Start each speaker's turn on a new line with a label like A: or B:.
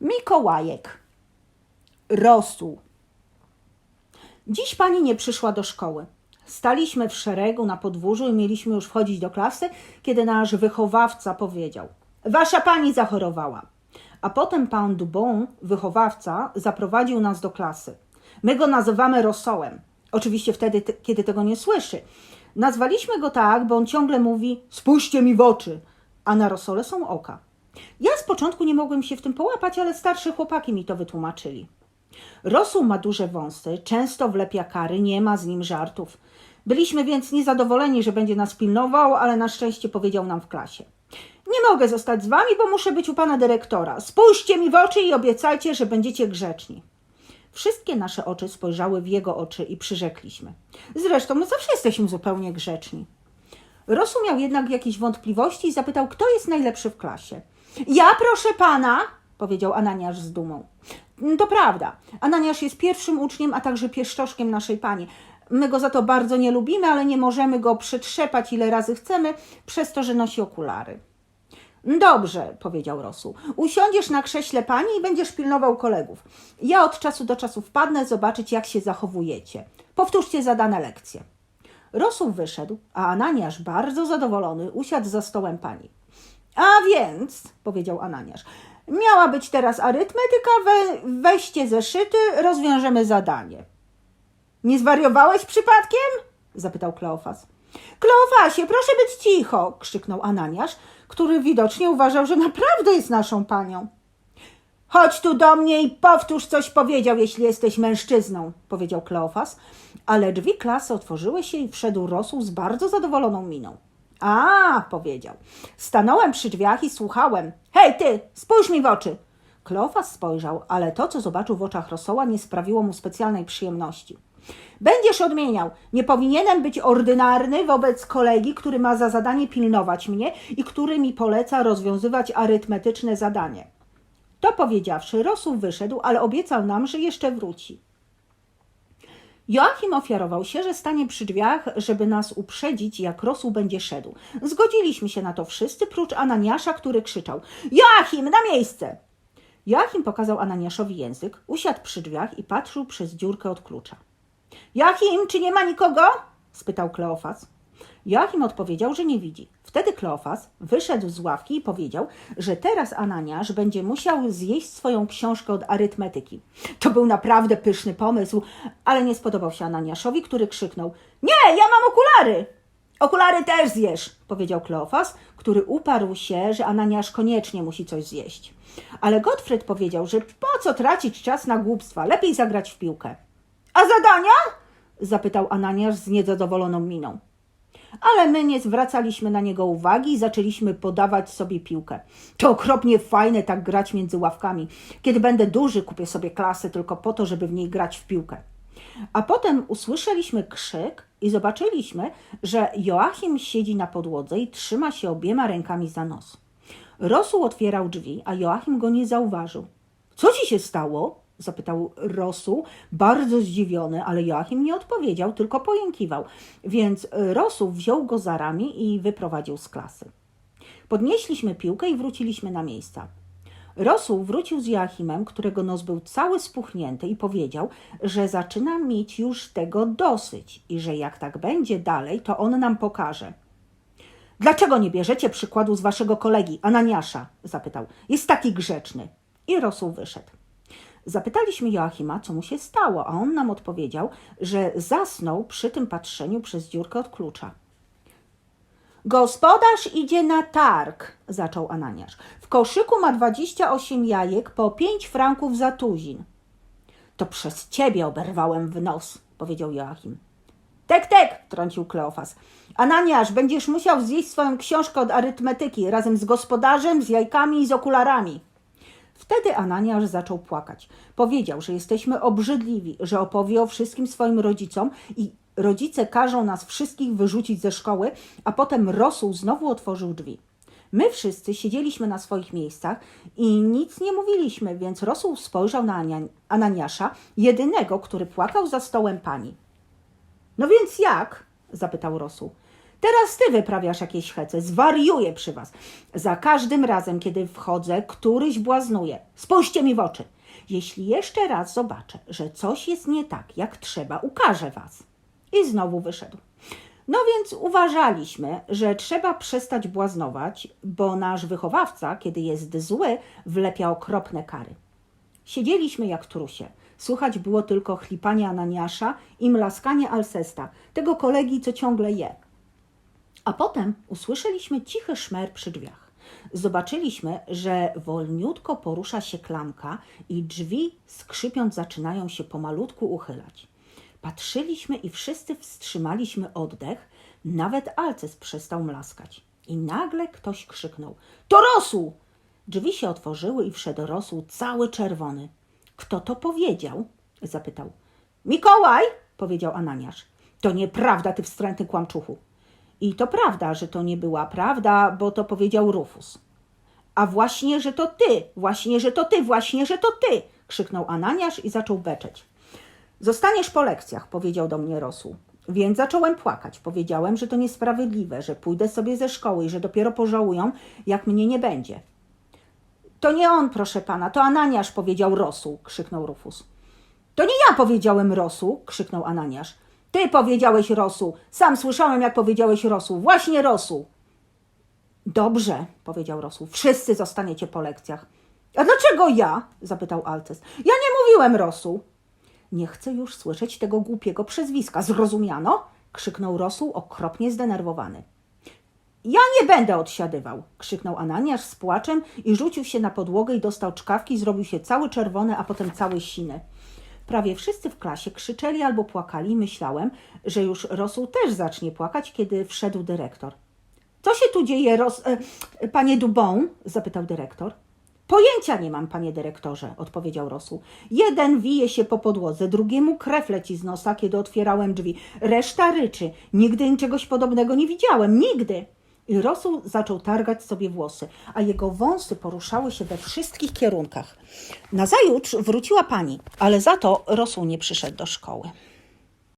A: Mikołajek. Rosół. Dziś pani nie przyszła do szkoły. Staliśmy w szeregu na podwórzu i mieliśmy już wchodzić do klasy, kiedy nasz wychowawca powiedział: Wasza pani zachorowała. A potem pan Dubon, wychowawca, zaprowadził nas do klasy. My go nazywamy rosołem. Oczywiście wtedy, te- kiedy tego nie słyszy. Nazwaliśmy go tak, bo on ciągle mówi: Spójrzcie mi w oczy, a na rosole są oka. Ja z początku nie mogłem się w tym połapać, ale starsze chłopaki mi to wytłumaczyli. Rosół ma duże wąsy, często wlepia kary, nie ma z nim żartów. Byliśmy więc niezadowoleni, że będzie nas pilnował, ale na szczęście powiedział nam w klasie. Nie mogę zostać z wami, bo muszę być u pana dyrektora. Spójrzcie mi w oczy i obiecajcie, że będziecie grzeczni. Wszystkie nasze oczy spojrzały w jego oczy i przyrzekliśmy. Zresztą my zawsze jesteśmy zupełnie grzeczni. Rosół miał jednak jakieś wątpliwości i zapytał, kto jest najlepszy w klasie. Ja, proszę pana, powiedział Ananiasz z dumą. To prawda. Ananiasz jest pierwszym uczniem, a także pieszczoszkiem naszej pani. My go za to bardzo nie lubimy, ale nie możemy go przetrzepać ile razy chcemy, przez to, że nosi okulary. Dobrze, powiedział Rosół. Usiądziesz na krześle pani i będziesz pilnował kolegów. Ja od czasu do czasu wpadnę zobaczyć, jak się zachowujecie. Powtórzcie zadane lekcje. Rosół wyszedł, a Ananiasz, bardzo zadowolony, usiadł za stołem pani. A więc, powiedział Ananiasz, miała być teraz arytmetyka, we, weźcie zeszyty, rozwiążemy zadanie. Nie zwariowałeś przypadkiem? zapytał Kleofas. Kleofasie, proszę być cicho, krzyknął Ananiasz, który widocznie uważał, że naprawdę jest naszą panią. Chodź tu do mnie i powtórz, coś powiedział, jeśli jesteś mężczyzną, powiedział Kleofas, ale drzwi klasy otworzyły się i wszedł Rosół z bardzo zadowoloną miną. A, powiedział. Stanąłem przy drzwiach i słuchałem. Hej, ty, spójrz mi w oczy. Kleofas spojrzał, ale to, co zobaczył w oczach Rosoła, nie sprawiło mu specjalnej przyjemności. Będziesz odmieniał. Nie powinienem być ordynarny wobec kolegi, który ma za zadanie pilnować mnie i który mi poleca rozwiązywać arytmetyczne zadanie. To powiedziawszy, Rosół wyszedł, ale obiecał nam, że jeszcze wróci. Joachim ofiarował się, że stanie przy drzwiach, żeby nas uprzedzić, jak Rosół będzie szedł. Zgodziliśmy się na to wszyscy, prócz Ananiasza, który krzyczał: Joachim, na miejsce! Joachim pokazał Ananiaszowi język, usiadł przy drzwiach i patrzył przez dziurkę od klucza. Joachim, czy nie ma nikogo? spytał Kleofas. Joachim odpowiedział, że nie widzi. Wtedy Kleofas wyszedł z ławki i powiedział, że teraz Ananiasz będzie musiał zjeść swoją książkę od arytmetyki. To był naprawdę pyszny pomysł, ale nie spodobał się Ananiaszowi, który krzyknął: Nie, ja mam okulary! Okulary też zjesz, powiedział Kleofas, który uparł się, że Ananiasz koniecznie musi coś zjeść. Ale Gottfried powiedział, że po co tracić czas na głupstwa, lepiej zagrać w piłkę. A zadania? zapytał Ananiasz z niezadowoloną miną. Ale my nie zwracaliśmy na niego uwagi i zaczęliśmy podawać sobie piłkę. To okropnie fajne tak grać między ławkami. Kiedy będę duży, kupię sobie klasę tylko po to, żeby w niej grać w piłkę. A potem usłyszeliśmy krzyk i zobaczyliśmy, że Joachim siedzi na podłodze i trzyma się obiema rękami za nos. Rosół otwierał drzwi, a Joachim go nie zauważył. Co ci się stało? Zapytał Rosół, bardzo zdziwiony, ale Joachim nie odpowiedział, tylko pojękiwał. Więc Rosół wziął go za ramię i wyprowadził z klasy. Podnieśliśmy piłkę i wróciliśmy na miejsca. Rosół wrócił z Joachimem, którego nos był cały spuchnięty i powiedział, że zaczyna mieć już tego dosyć i że jak tak będzie dalej, to on nam pokaże. Dlaczego nie bierzecie przykładu z waszego kolegi, Ananiasza? zapytał. Jest taki grzeczny. I Rosół wyszedł. Zapytaliśmy Joachima, co mu się stało, a on nam odpowiedział, że zasnął przy tym patrzeniu przez dziurkę od klucza. Gospodarz idzie na targ, zaczął Ananiasz. W koszyku ma 28 jajek po 5 franków za tuzin. To przez ciebie oberwałem w nos, powiedział Joachim. Tek, tek, wtrącił Kleofas. Ananiasz, będziesz musiał zjeść swoją książkę od arytmetyki razem z gospodarzem, z jajkami i z okularami. Wtedy Ananiasz zaczął płakać. Powiedział, że jesteśmy obrzydliwi, że opowie o wszystkim swoim rodzicom i rodzice każą nas wszystkich wyrzucić ze szkoły, a potem Rosół znowu otworzył drzwi. My wszyscy siedzieliśmy na swoich miejscach i nic nie mówiliśmy, więc Rosół spojrzał na Ania- Ananiasza, jedynego, który płakał za stołem pani. No więc jak? zapytał Rosół. Teraz ty wyprawiasz jakieś hece, zwariuję przy was. Za każdym razem, kiedy wchodzę, któryś błaznuje. Spójrzcie mi w oczy. Jeśli jeszcze raz zobaczę, że coś jest nie tak, jak trzeba, ukażę was. I znowu wyszedł. No więc uważaliśmy, że trzeba przestać błaznować, bo nasz wychowawca, kiedy jest zły, wlepia okropne kary. Siedzieliśmy jak trusie. Słychać było tylko chlipanie Ananiasza i mlaskanie Alcesta, tego kolegi, co ciągle je. A potem usłyszeliśmy cichy szmer przy drzwiach. Zobaczyliśmy, że wolniutko porusza się klamka i drzwi skrzypiąc zaczynają się pomalutku uchylać. Patrzyliśmy i wszyscy wstrzymaliśmy oddech, nawet Alces przestał mlaskać. I nagle ktoś krzyknął: To rosół! Drzwi się otworzyły i wszedł rosół cały czerwony. Kto to powiedział? zapytał. Mikołaj, powiedział Ananiasz. To nieprawda, ty wstrętny kłamczuchu. I to prawda, że to nie była prawda, bo to powiedział Rufus. A właśnie, że to ty, właśnie, że to ty, właśnie, że to ty, krzyknął Ananiasz i zaczął beczeć. Zostaniesz po lekcjach, powiedział do mnie Rosół. Więc zacząłem płakać. Powiedziałem, że to niesprawiedliwe, że pójdę sobie ze szkoły i że dopiero pożałują, jak mnie nie będzie. To nie on, proszę pana, to Ananiasz, powiedział Rosół, krzyknął Rufus. To nie ja powiedziałem Rosół, krzyknął Ananiasz. Ty powiedziałeś Rosół. Sam słyszałem, jak powiedziałeś Rosół. Właśnie Rosół. Dobrze, powiedział Rosół. Wszyscy zostaniecie po lekcjach. A dlaczego ja? zapytał Alces. Ja nie mówiłem Rosół. Nie chcę już słyszeć tego głupiego przezwiska. Zrozumiano? krzyknął Rosół, okropnie zdenerwowany. Ja nie będę odsiadywał, krzyknął Ananiasz z płaczem i rzucił się na podłogę i dostał czkawki, zrobił się cały czerwony, a potem cały siny. Prawie wszyscy w klasie krzyczeli albo płakali myślałem, że już Rosół też zacznie płakać, kiedy wszedł dyrektor. Co się tu dzieje, Ros... E, panie Dubon? zapytał dyrektor. Pojęcia nie mam, panie dyrektorze, odpowiedział Rosół. Jeden wije się po podłodze, drugiemu krew leci z nosa, kiedy otwierałem drzwi. Reszta ryczy. Nigdy czegoś podobnego nie widziałem, nigdy. I Rosół zaczął targać sobie włosy, a jego wąsy poruszały się we wszystkich kierunkach. Nazajutrz wróciła pani, ale za to Rosół nie przyszedł do szkoły.